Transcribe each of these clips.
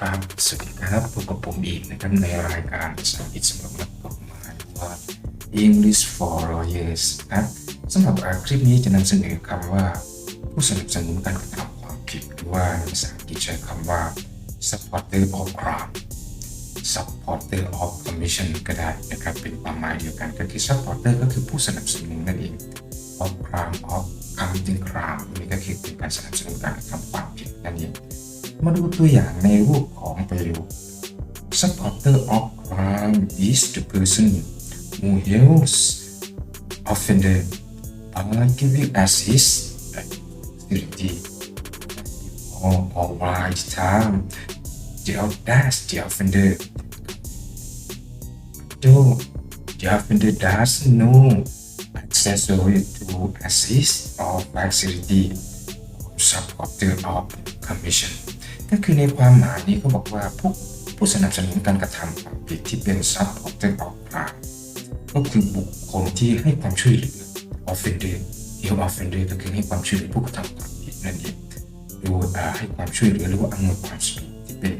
ครับสวัสดีครับพบกับผมอีกนะครับในรายการภาษาอังกฤษสำหรับนักกฎหมายหรือว่า English for Lawyers นะสำหรับคลิปนี้จะนำเสนอคำว่า ผู้สนับสนุนการกระทำความผิดหรือว่าในภาษาอังกฤษใช้คำว่า supporter of crime supporter of commission ก็ได้นะครับเป็นความหมายเดียวกันก็คือ supporter ก็คือผู้สนับสนุนนั่นเอง of crime of committing crime นี่ก็คือเป็นการสนับสนุนการกระทำความผิดนั่นเอง มาดูตัวอย่างในรูปของประโยค supporter of crime is the person who helps offender by giving assist security or or right time the audacity the offender though the offender does no accessory to assist or facility supporter of commission ก็คือในความหมายนี้เขาบอกว่าผู้ผู้สนับสนุนการกระทำความผิดที่เป็น supporter of crime ก็คือบุคคลที่ให้ความช่วยเหลือ offender ที่ offender ก็คือให้ความช่วยเหลือผู้กระทำความผิดนั่นเองหรือให้ความช่วยเหลือหรือว่าอำนวยความสะดวกที่เป็น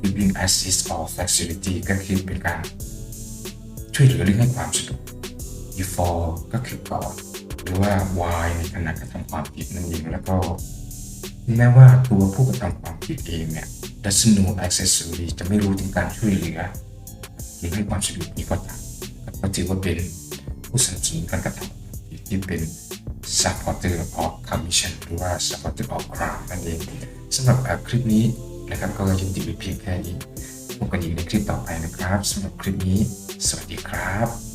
giving assist or facility ก็คือเป็นการช่วยเหลือหรือให้ความสะดวก before ก็คือก่อนหรือว่า while ในขณะกระทำความผิดนั่นเองแล้วก็ แม้ว่าตัวผู้กระทำความผิดเองเนี่ย doesn't know accessory จะไม่รู้ถึงการช่วยเหลือหรือให้ความสะดวกนี้ก็ตามก็ถือว่าเป็นผู้สนับสนุนการกระทำที่เป็น supporter of commission หรือว่า supporter of crime นั่นเองสำหรับคลิปนี้นะครับก็ยุติไว้เพียงแค่นี้พบกันอีกในคลิปต่อไปนะครับสำหรับคลิปนี้ สวัสดีครับ